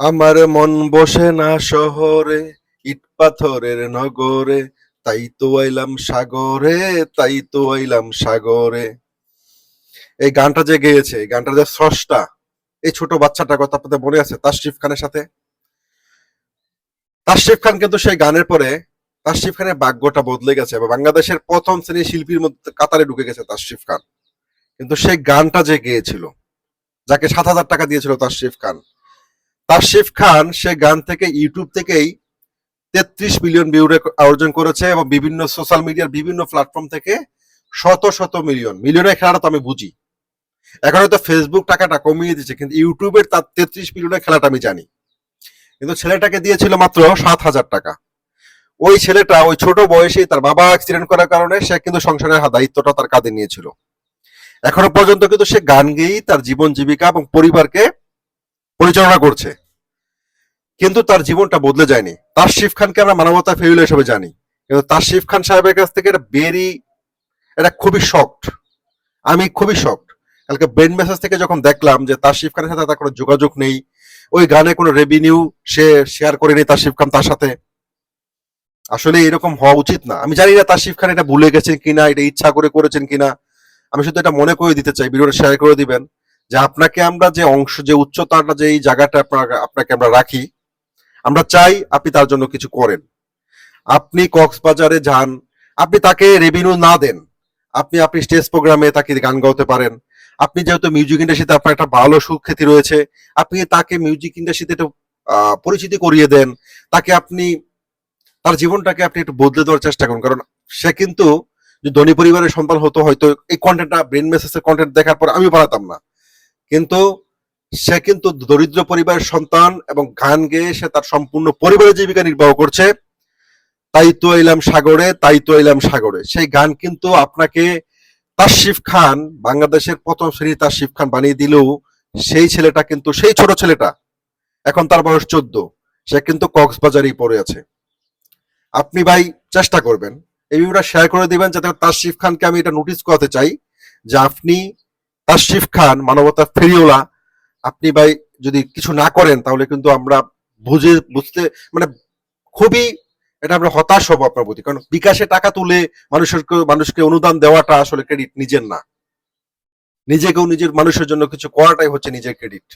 আমার মন বসে না শহরে, ইট পাথরের নগরে। তাই তো আইলাম সাগরে, তাই তো আইলাম সাগরে। এই গানটা যে গেয়েছে, এই গানটা যে স্রষ্টা, এই ছোট বাচ্চাটার কথা আপনাদের মনে আছে, তাশরিফ খানের সাথে? তাশরিফ খান কিন্তু সেই গানের পরে তাশরিফ খানের ভাগ্যটা বদলে গেছে এবং বাংলাদেশের প্রথম শ্রেণির শিল্পীর মধ্যে কাতারে ঢুকে গেছে তাশরিফ খান। কিন্তু সেই গানটা যে গেয়েছিল, যাকে সাত হাজার টাকা দিয়েছিল তাশরিফ খান তাশরিফ খান সে গান থেকে ইউটিউব থেকেই তেত্রিশ মিলিয়ন ভিউ অর্জন করেছে এবং বিভিন্ন সোশ্যাল মিডিয়ার বিভিন্ন প্ল্যাটফর্ম থেকে শত শত মিলিয়ন। মিলিয়নের খেলাটা তো আমি বুঝি। এখন হয়তো ফেসবুক টাকাটা কমিয়ে দিচ্ছে কিন্তু ইউটিউবের তার তেত্রিশ মিলিয়নের খেলাটা আমি জানি। কিন্তু ছেলেটাকে দিয়েছিল মাত্র সাত হাজার টাকা। ওই ছেলেটা, ওই ছোট বয়সেই তার বাবা অ্যাক্সিডেন্ট করার কারণে সে কিন্তু সংসারের দায়িত্বটা তার কাঁধে নিয়েছিল। এখনও পর্যন্ত কিন্তু সে গান গেয়েই তার জীবন জীবিকা এবং পরিবারকে পরিচালনা করছে। কিন্তু তার জীবনটা বদলে যায়নি। তার শিফ খানকে আমরা মানবতা ফেরিল হিসেবে জানি। কিন্তু তার শিফ খান সাহেবের কাছ থেকে এটা বেরি এটা খুবই শক্ট আমি খুবই শক্ট কালকে ব্রেন মেসেজ থেকে যখন দেখলাম যে তার শিফ খানের সাথে তার কোনো যোগাযোগ নেই, ওই গানে কোনো রেভিনিউ সে শেয়ার করেনি তার শিফ খান তার সাথে। আসলে এরকম হওয়া উচিত না। আমি জানি না শিফ খান এটা ভুলে গেছেন কিনা, এটা ইচ্ছা করে করেছেন কিনা। আমি শুধু এটা মনে করে দিতে চাই, ভিডিওটা শেয়ার করে দিবেন। যে আপনাকে আমরা যে অংশ, যে উচ্চতাটা, যে এই জায়গাটা আপনাকে আমরা রাখি, আমরা চাই আপনি তার জন্য কিছু করেন। আপনি কক্সবাজারে যান, আপনি তাকে রেভিনিউ না দেন, আপনি আপনি স্টেজ প্রোগ্রামে তাকে গান গাওতে পারেন। আপনি যেহেতু মিউজিক ইন্ডাস্ট্রিতে আপনার একটা ভালো সুখ্যাতি রয়েছে, আপনি তাকে মিউজিক ইন্ডাস্ট্রিতে একটু পরিচিতি করিয়ে দেন, তাকে আপনি, তার জীবনটাকে আপনি একটু বদলে দেওয়ার চেষ্টা করুন। কারণ সে কিন্তু ধনী পরিবারের সন্তান হতো, হয়তো এই কন্টেন্টটা ব্রেন মেসেজের কন্টেন্ট দেখার পর আমি বানাতাম না। কিন্তু সে কিন্তু দরিদ্র পরিবারের সন্তান এবং গান গেয়ে সে তার সম্পূর্ণ পরিবারের জীবিকা নির্বাহ করছে। তাই তো এলাম সাগরে, তাই তো এলাম সাগরে। সেই গান কিন্তু আপনাকে তাশরিফ খান, বাংলাদেশের প্রথম শ্রেণির তাশরিফ খান বানিয়ে দিলেও সেই ছেলেটা কিন্তু সেই ছোট ছেলেটা। এখন তার বয়স চোদ্দ। সে কিন্তু কক্সবাজারেই পড়ে আছে। আপনি ভাই চেষ্টা করবেন। এই ভিডিওটা শেয়ার করে দিবেন যাতে তাশরিফ খানকে আমি এটা নোটিস করাতে চাই যে আপনি তাশরিফ খান, মানবতা ফেরিওলা, আপনি ভাই যদি কিছু না করেন, তাহলে কিন্তু আমরা বুঝে, বুঝতে মানে খুবই এটা আমরা হতাশ হব আপনার প্রতি। কারণ বিকাশে টাকা তুলে মানুষের মানুষকে অনুদান দেওয়াটা আসলে ক্রেডিট নিজের না। নিজেকেও নিজের, মানুষের জন্য কিছু করাটাই হচ্ছে নিজের ক্রেডিট